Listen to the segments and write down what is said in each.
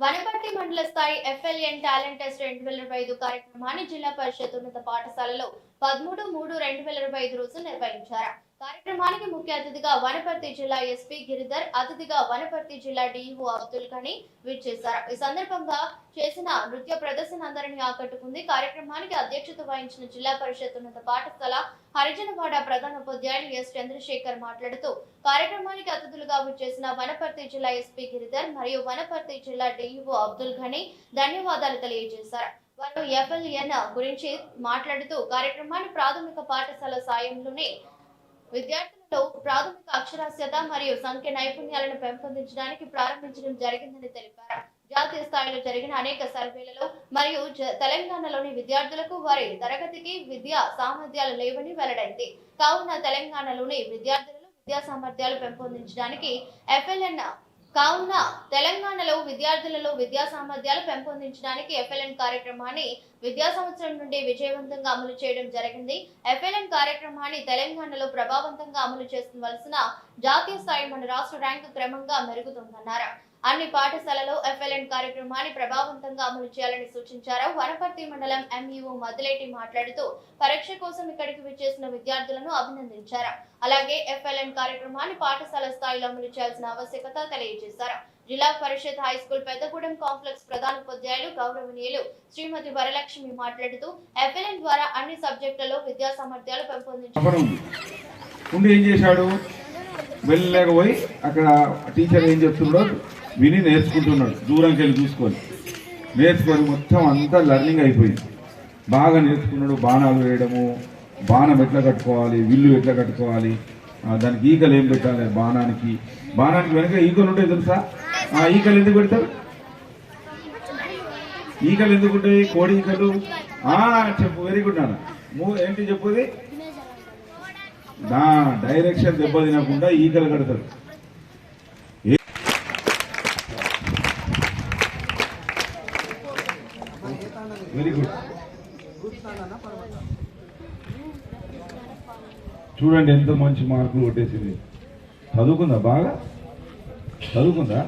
వనపర్తి మండల స్థాయి FLN talent test రెండు వేల ఇరవై ఐదు కార్యక్రమాన్ని జిల్లా పరిషత్ ఉన్నత పాఠశాలలో పదమూడు మూడు రెండు వేల ఇరవై ఐదు రోజు నిర్వహించారు. కార్యక్రమానికి ముఖ్య అతిథిగా వనపర్తి జిల్లా ఎస్పీ గిరిధర్ అతిథిగా వనపర్తి జిల్లా డిఇఓ అబ్దుల్ ఖని విచ్చేశారు. ఈ సందర్భంగా చేసిన నృత్య ప్రదర్శన అందరినీ ఆకట్టుకుంది. కార్యక్రమానికి అధ్యక్షత వహించిన జిల్లా పరిషత్ ఉన్నత పాఠశాల హరిజనవాడ ప్రధాన ఉపాధ్యాయులు ఎస్. చంద్రశేఖర్ మాట్లాడుతూ కార్యక్రమానికి అతిథులుగా విచ్చేసిన వనపర్తి జిల్లా ఎస్పీ గిరిధర్ మరియు వనపర్తి జిల్లా డిఇఓ అబ్దుల్ ఘని ధన్యవాదాలు తెలియజేశారు. వారు ఎఫ్ఎల్ఎన్ గురించి మాట్లాడుతూ కార్యక్రమాన్ని ప్రాథమిక పాఠశాల సాయంలోనే విద్యార్థులలో ప్రాథమిక అక్షరాస్యత మరియు సంఖ్య నైపుణ్యాలను పెంపొందించడానికి ప్రారంభించడం జరిగిందని తెలిపారు. జాతీయ స్థాయిలో జరిగిన అనేక సర్వేలలో మరియు జ- తెలంగాణలోని విద్యార్థులకు వారి తరగతికి విద్యా సామర్థ్యాలు లేవని వెల్లడైంది. కావున తెలంగాణలోని విద్యార్థులలో విద్యా సామర్థ్యాలు పెంపొందించడానికి ఎఫ్ఎల్ఎన్ కావున తెలంగాణలో విద్యార్థులలో విద్యా సామర్థ్యాలు పెంపొందించడానికి ఎఫ్ఎల్ఎన్ కార్యక్రమాన్ని విద్యా సంవత్సరం నుండి విజయవంతంగా అమలు చేయడం జరిగింది. ఎఫ్ఎల్ఎం కార్యక్రమాన్ని తెలంగాణలో ప్రభావవంతంగా అమలు చేస్తువలసిన జాతీయ స్థాయి మన రాష్ట్ర ర్యాంకు క్రమంగా మెరుగుతుందన్నారు. అన్ని పాఠశాలలో ఎఫ్ఎల్ఎన్ కార్యక్రమాన్ని ప్రభావవంతంగా అమలు చేయాలని సూచించారు. వనపర్తి మండలం ఎంఈఓ మధులేటి మాట్లాడుతూ పరీక్ష కోసం ఇక్కడికి విచ్చేసిన విద్యార్థులను అభినందించారు. అలాగే ఎఫ్ఎల్ఎన్ కార్యక్రమాన్ని పాఠశాల స్థాయిలో అమలు చేయాల్సిన ఆవశ్యకత తెలియజేశారు. Zilla Parishad high school Peddagudem complex ప్రధాన ఉపాధ్యాయులు గౌరవనీయులు శ్రీమతి వరలక్ష్మి మాట్లాడుతూ ఎఫ్ఎల్ఎన్ ద్వారా అన్ని సబ్జెక్టులలో విద్యా సామర్థ్యాలు పెంపొందించారు ఉండి ఏం చేశాడు? వెళ్ళలేక పోయి అక్కడ టీచర్ ఏం చెప్తుండో విని నేర్చుకుంటున్నాడు. దూరంకి వెళ్ళి చూసుకొని. నేర్చుకొని మొత్తం అంతా లర్నింగ్ అయిపోయింది. బాగా నేర్చుకున్నాడు. బాణాలు వేయడము బాణం ఎట్లా కట్టుకోవాలి విల్లు ఎట్లా కట్టుకోవాలి దానికి ఈకలు ఏం పెట్టాలి బాణానికి? బాణానికి వెనక ఈకలు ఉంటాయి తెలుసా? ఈకలు ఎందుకు పెడతారు ఈకలు ఎందుకు ఉంటాయి కోడి ఈకలు? చెప్పు వెరీ గుడ్ నాన్న. మూ ఏంటి చెప్పుది? నా డైరెక్షన్ దెబ్బ తినకుండా ఈకలు కడతారు. వెరీ గుడ్ చూడండి ఎంత మంచి మార్కులు కొట్టేసింది. చదువుకుందా బాగా? చదువుకుందా?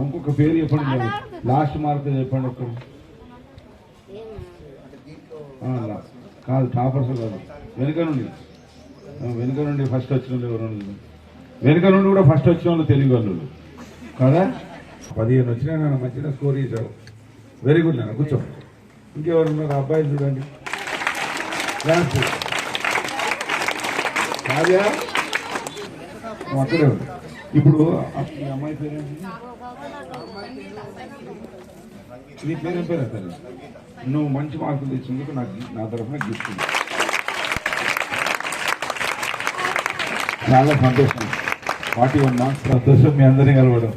ఇంకొక పేరు చెప్పండి మరి. లాస్ట్ మార్క్ చెప్పండి లా- కాదు టాపర్స్ కాదు. వెనుక నుండి. వెనుక నుండి ఫస్ట్ వచ్చిన వాళ్ళు ఎవరు ఉన్నారు? వెనుక నుండి కూడా ఫస్ట్ వచ్చిన వాళ్ళు తెలుగు వాళ్ళు కదా? పదిహేను వచ్చినా నేను మంచిగా స్కోర్ చేశావు. వెరీ గుడ్ నాన్న కూర్చో ఇంకెవరు ఉన్నారు? అబ్బాయి చూడండి. క్లాస్ కావ్యా? అక్కడే ఉంది ఇప్పుడు అమ్మాయి పేరేంటి నీ పేరేం పేరు అసలు నువ్వు మంచి మార్కులు తెచ్చినందుకు నాకు నా తరఫున గిఫ్ట్. చాలా సంతోషం. ఫార్టీ వన్ మార్క్స్ సంతోషం మీ అందరినీ కలవడం.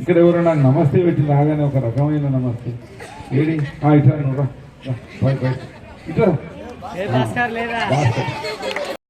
ఇక్కడ ఎవరు నాకు నమస్తే పెట్టి రాగానే ఒక రకమైన నమస్తే. ఏడి? నువ్వు రా. రా,